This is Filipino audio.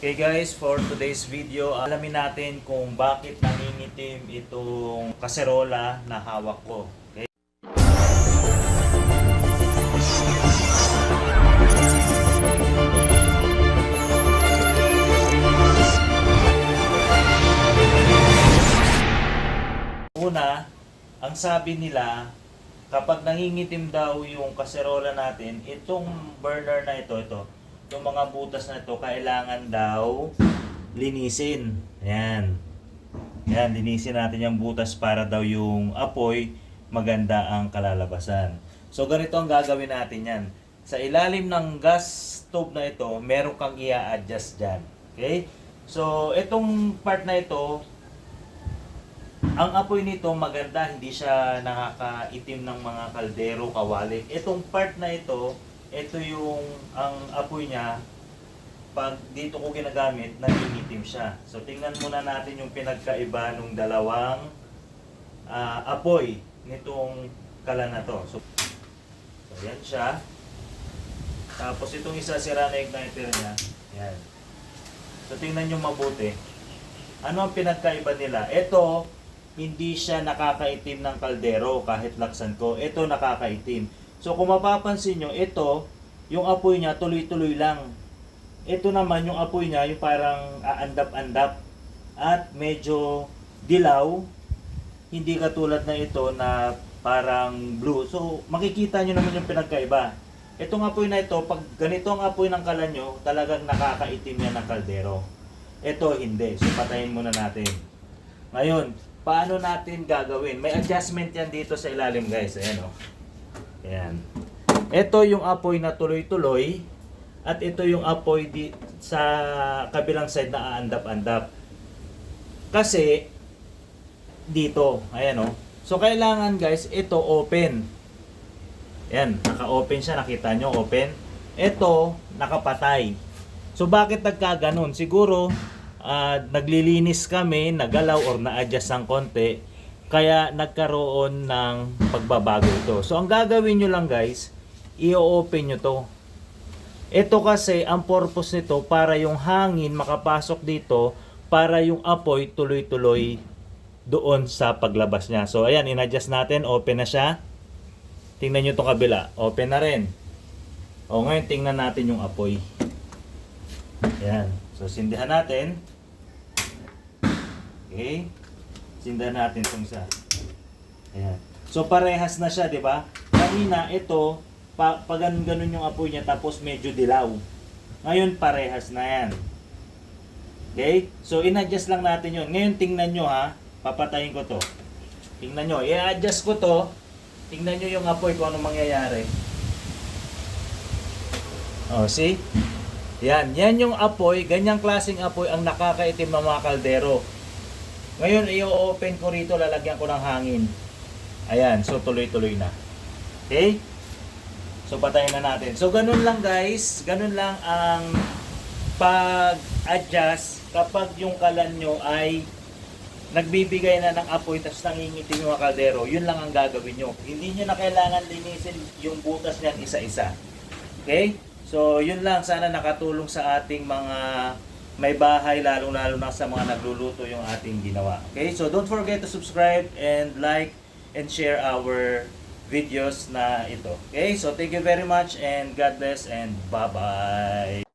Okay guys, for today's video, alamin natin kung bakit nangingitim itong kaserola na hawak ko. Okay? Una, ang sabi nila, kapag nangingitim daw yung kaserola natin, itong burner na ito, ito, yung mga butas na ito, kailangan daw linisin. Ayan. Ayan, linisin natin yung butas para daw yung apoy maganda ang kalalabasan. So, ganito ang gagawin natin yan. Sa ilalim ng gas stove na ito, meron kang i-adjust dyan. Okay? So, itong part na ito, ang apoy nito maganda, hindi siya nakakaitim ng mga kaldero, kawali. Itong part na ito, ito yung ang apoy niya pag dito ko ginagamit, nangingitim siya. So tingnan muna natin yung pinagkaiba ng dalawang ah, apoy nitong kala na to. So, so yan siya. Tapos itong isa sira na igniter niya. Yan. So tingnan nyo mabuti. Ano ang pinagkaiba nila? Ito, hindi siya nakakaitim ng kaldero kahit laksan ko. Ito nakakaitim. So kung mapapansin nyo, ito, yung apoy niya tuloy-tuloy lang. Ito naman yung apoy niya, yung parang aandap-andap at medyo dilaw. Hindi katulad na ito na parang blue. So makikita nyo naman yung pinagkaiba. Itong apoy na ito, pag ganito ang apoy ng kala nyo, talagang nakakaitim yan ng kaldero. Ito hindi. So patayin muna natin. Ngayon, paano natin gagawin? May adjustment yan dito sa ilalim guys. Ayan o. Ayan. Ito yung apoy na tuloy-tuloy. At ito yung apoy di, sa kabilang side na aandap-andap. Kasi, dito. Ayan o. So, kailangan guys, ito open. Ayan, naka-open siya. Nakita nyo, open. Ito, nakapatay. So, bakit nagkaganon? Siguro, ah, naglilinis kami, nagalaw or na-adjust ng konti, kaya nagkaroon ng pagbabago ito. So, ang gagawin nyo lang guys, i-open nyo to. Ito kasi, ang purpose nito, para yung hangin makapasok dito, para yung apoy tuloy-tuloy doon sa paglabas niya. So, ayan, in-adjust natin, open na siya. Tingnan nyo itong kabila, open na rin. O, ngayon, tingnan natin yung apoy. Ayan. So, sindihan natin. Okay. Sindihan natin itong isa. Ayan. So, parehas na siya, di ba? Kanina, ito, pa, pag ganun, yung apoy niya, tapos medyo dilaw. Ngayon, parehas na yan. Okay? So, in-adjust lang natin yun. Ngayon, tingnan nyo ha. Papatayin ko to. Tingnan nyo. I-adjust ko to. Tingnan nyo yung apoy kung ano mangyayari. Oh, see? Yan, yan yung apoy, ganyang klaseng apoy ang nakakaitim ng mga kaldero. Ngayon, i-open ko rito, lalagyan ko ng hangin. Ayan, so tuloy-tuloy na. Okay? So patayin na natin. So ganun lang guys, ganun lang ang pag-adjust kapag yung kalan nyo ay nagbibigay na ng apoy tapos nangingitim yung kaldero, yun lang ang gagawin nyo. Hindi nyo na kailangan linisin yung butas niyan isa-isa. Okay? So, yun lang. Sana nakatulong sa ating mga may bahay, lalong-lalo na sa mga nagluluto yung ating ginawa. Okay? So, don't forget to subscribe and like and share our videos na ito. Okay? So, thank you very much and God bless and bye-bye.